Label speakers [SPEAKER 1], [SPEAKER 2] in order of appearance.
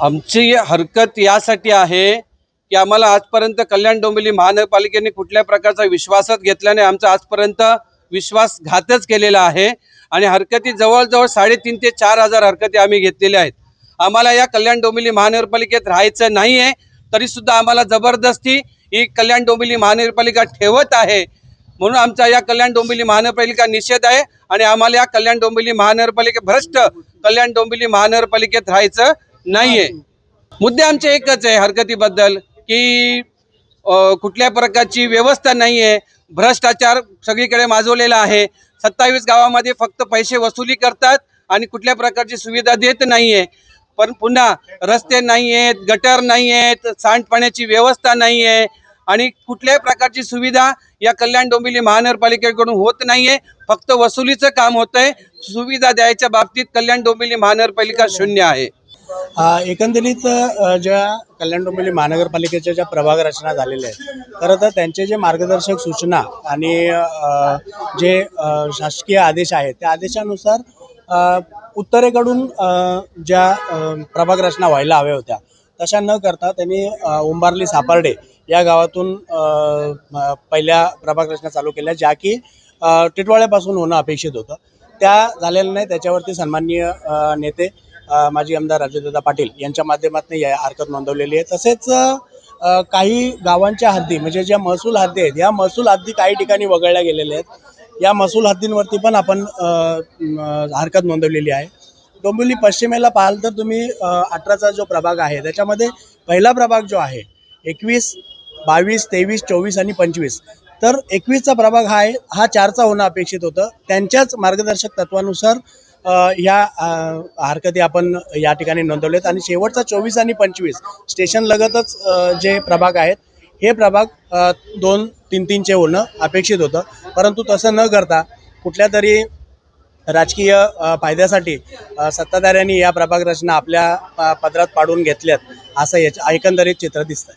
[SPEAKER 1] आमची हरकत यासाठी आहे की आम्हाला आजपर्यंत कल्याण डोंबिवली महानगरपालिकेने कुठल्या प्रकारचा विश्वासात घेतल्याने आमचा आजपर्यंत विश्वासघातच केलेला आहे आणि हरकती जवळजवळ साडेतीन ते चार हजार हरकती आम्ही घेतलेल्या आहेत. आम्हाला या कल्याण डोंबिवली महानगरपालिकेत राहायचं नाही आहे तरीसुद्धा आम्हाला जबरदस्ती ही कल्याण डोंबिवली महानगरपालिका ठेवत आहे. म्हणून आमचा या कल्याण डोंबिवली महानगरपालिका निषेध आहे आणि आम्हाला या कल्याण डोंबिवली महानगरपालिके भ्रष्ट कल्याण डोंबिवली महानगरपालिकेत राहायचं नाहीये. मुद्दे आमचे एकच आहे हरकतीबद्दल की कुठल्या प्रकारची व्यवस्था नाही आहे भ्रष्टाचार सगळीकडे माजवलेला आहे. सत्तावीस गावामध्ये फक्त पैसे वसुली करतात आणि कुठल्या प्रकारची सुविधा देत नाही आहे पण पुन्हा रस्ते नाही आहेत गटर नाही आहेत सांडपाण्याची व्यवस्था नाही आहे आणि कुठल्याही प्रकारची सुविधा या कल्याण डोंबिवली महानगरपालिकेकडून होत नाही आहे फक्त वसुलीचं काम होत आहे सुविधा द्यायच्या बाबतीत कल्याण डोंबिवली महानगरपालिका शून्य आहे.
[SPEAKER 2] एकंदरीत ज्या कल्याण डोंबिवली महानगरपालिकेच्या ज्या प्रभाग रचना झालेल्या आहेत खरं तर त्यांचे जे मार्गदर्शक सूचना आणि जे शासकीय आदेश आहेत त्या आदेशानुसार उत्तरेकडून ज्या प्रभाग रचना व्हायला हव्या होत्या तशा न करता त्यांनी उंबारली सापर्डे या गावातून पहिल्या प्रभाग रचना चालू केल्या ज्या की टिटवाळ्यापासून होणं अपेक्षित होतं. त्या झालेल्या नाही त्याच्यावरती सन्माननीय नेते माजी आमदार राजूदादा पाटील यांच्या माध्यमातून या हरकत नोंदवलेली आहे. तसेच काही गावांच्या हद्दी म्हणजे ज्या महसूल हद्दी आहेत या महसूल हद्दी काही ठिकाणी वगळल्या गेलेल्या आहेत. या महसूल हद्दींवरती पण आपण हरकत नोंदवलेली आहे. डोंबिवली पश्चिमेला पाहाल तर तुम्ही अठराचा जो प्रभाग आहे त्याच्यामध्ये पहिला प्रभाग जो आहे एकवीस बावीस तेवीस चोवीस आणि पंचवीस. तर एकवीसचा प्रभाग हा आहे हा चारचा होणं अपेक्षित होतं. त्यांच्याच मार्गदर्शक तत्वानुसार या ह्या हरकती आपण या ठिकाणी नोंदवलेत. आणि शेवटचा चोवीस आणि पंचवीस स्टेशन लगतच जे प्रभाग आहेत हे प्रभाग दोन तीन तीनचे होणं अपेक्षित होतं. परंतु तसं न करता कुठल्या तरी राजकीय फायद्यासाठी सत्ताधाऱ्यांनी या प्रभाग रचना आपल्या पदरात पाडून घेतल्यात असं याच्या एकंदरीत चित्र दिसतंय.